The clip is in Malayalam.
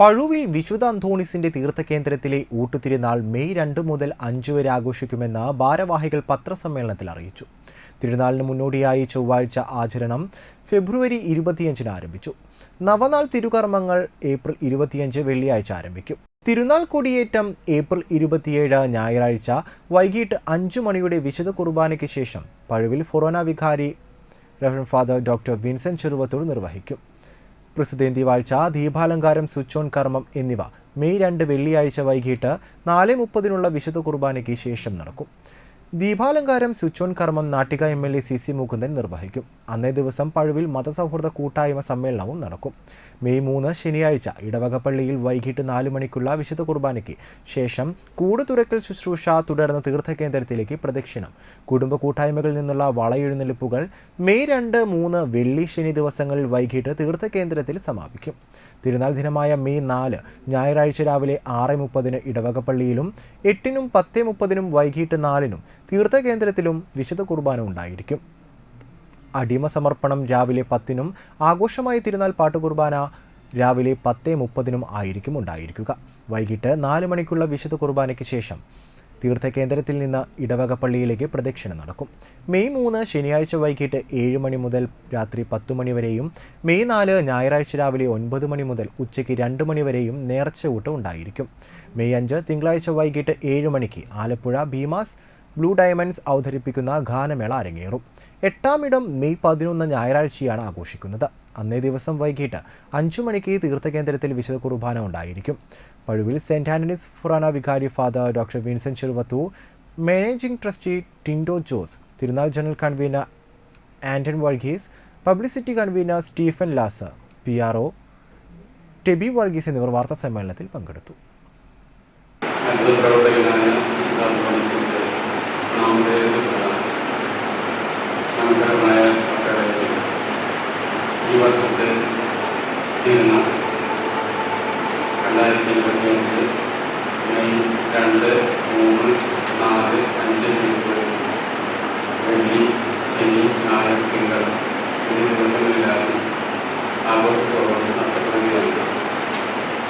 പഴുവിൽ വിശുദ്ധ അന്തോണിസിന്റെ തീർത്ഥകേന്ദ്രത്തിലെ ഊട്ടുതിരുനാൾ മെയ് രണ്ട് മുതൽ അഞ്ച് വരെ ആഘോഷിക്കുമെന്ന് ഭാരവാഹികൾ പത്രസമ്മേളനത്തിൽ അറിയിച്ചു. തിരുനാളിന് മുന്നോടിയായി ചൊവ്വാഴ്ച ആചരണം ഫെബ്രുവരി ഇരുപത്തിയഞ്ചിന് ആരംഭിച്ചു. നവനാൾ തിരുകർമ്മങ്ങൾ ഏപ്രിൽ ഇരുപത്തിയഞ്ച് വെള്ളിയാഴ്ച ആരംഭിക്കും. തിരുനാൾ കൊടിയേറ്റം ഏപ്രിൽ ഇരുപത്തിയേഴ് ഞായറാഴ്ച വൈകിട്ട് അഞ്ചു മണിയുടെ വിശുദ്ധ കുർബാനയ്ക്ക് ശേഷം പഴുവിൽ ഫൊറോന വികാരി റഫറൻ ഫാദർ ഡോക്ടർ വിൻസെന്റ് ചെറുവത്തൂർ നിർവഹിക്കും. പ്രസിദ്ധേന്തി വാഴ്ച ദീപാലങ്കാരം സ്വിച്ച് ഓൺ കർമ്മം എന്നിവ മെയ് രണ്ട് വെള്ളിയാഴ്ച വൈകിട്ട് നാല് മുപ്പതിനുള്ള വിശുദ്ധ കുർബാനയ്ക്ക് ശേഷം നടക്കും. ദീപാലങ്കാരം സ്വിച്ച് ഓൺ കർമ്മം Nattika M L A C C Mukundan നിർവഹിക്കും. അന്നേ ദിവസം പഴുവിൽ മതസൗഹൃദ കൂട്ടായ്മ സമ്മേളനവും നടക്കും. മെയ് മൂന്ന് ശനിയാഴ്ച ഇടവകപ്പള്ളിയിൽ വൈകിട്ട് നാല് മണിക്കുള്ള വിശുദ്ധ കുർബാനയ്ക്ക് ശേഷം കൂട് തുറക്കൽ ശുശ്രൂഷ തുടർന്ന് തീർത്ഥകേന്ദ്രത്തിലേക്ക് പ്രദക്ഷിണം. കുടുംബ കൂട്ടായ്മകളിൽ നിന്നുള്ള വളയെഴുന്നള്ളിപ്പുകൾ മെയ് രണ്ട് മൂന്ന് വെള്ളി ശനി ദിവസങ്ങളിൽ വൈകിട്ട് തീർത്ഥകേന്ദ്രത്തിൽ സമാപിക്കും. തിരുനാൾ ദിനമായ മെയ് നാല് ഞായറാഴ്ച രാവിലെ ആറ് മുപ്പതിന് ഇടവകപ്പള്ളിയിലും എട്ടിനും പത്ത് മുപ്പതിനും വൈകിട്ട് നാലിനും തീർത്ഥകേന്ദ്രത്തിലും വിശുദ്ധ കുർബാന ഉണ്ടായിരിക്കും. അടിമ സമർപ്പണം രാവിലെ പത്തിനും ആഘോഷമായി തിരുനാൾ പാട്ടുകുർബാന രാവിലെ പത്ത് മുപ്പതിനും ആയിരിക്കും ഉണ്ടായിരിക്കുക. വൈകിട്ട് നാല് മണിക്കുള്ള വിശുദ്ധ കുർബാനയ്ക്ക് ശേഷം തീർത്ഥകേന്ദ്രത്തിൽ നിന്ന് ഇടവകപ്പള്ളിയിലേക്ക് പ്രദക്ഷിണം നടക്കും. മെയ് മൂന്ന് ശനിയാഴ്ച വൈകിട്ട് ഏഴ് മണി മുതൽ രാത്രി പത്ത് മണി വരെയും മെയ് നാല് ഞായറാഴ്ച രാവിലെ ഒൻപത് മണി മുതൽ ഉച്ചയ്ക്ക് രണ്ട് മണി വരെയും നേർച്ച ഊട്ടം ഉണ്ടായിരിക്കും. മെയ് അഞ്ച് തിങ്കളാഴ്ച വൈകിട്ട് ഏഴ് മണിക്ക് ആലപ്പുഴ ഭീമാസ് ബ്ലൂ ഡയമണ്ട്സ് അവതരിപ്പിക്കുന്ന ഗാനമേള അരങ്ങേറും. എട്ടാം ഇടം മെയ് പതിനൊന്ന് ഞായറാഴ്ചയാണ് ആഘോഷിക്കുന്നത്. അന്നേ ദിവസം വൈകിട്ട് അഞ്ചു മണിക്ക് തീർത്ഥകേന്ദ്രത്തിൽ വിശുദ്ധ കുർബാന ഉണ്ടായിരിക്കും. പഴുവിൽ സെന്റ് ആന്റണീസ് ഫുറാന വികാരി father doctor Vincent Cheruvathur managing trustee Tindo Jose തിരുനാൾ general convener Anton Varghese publicity convener Stephen Lazar P R O Tebi Varghese എന്നിവർ വാർത്താ സമ്മേളനത്തിൽ പങ്കെടുത്തു. ನಂತರ ಆ ಕಡೆ ದಿವಸದ ಜೀವನ ಕಳ್ಳಾಯಿಸಿ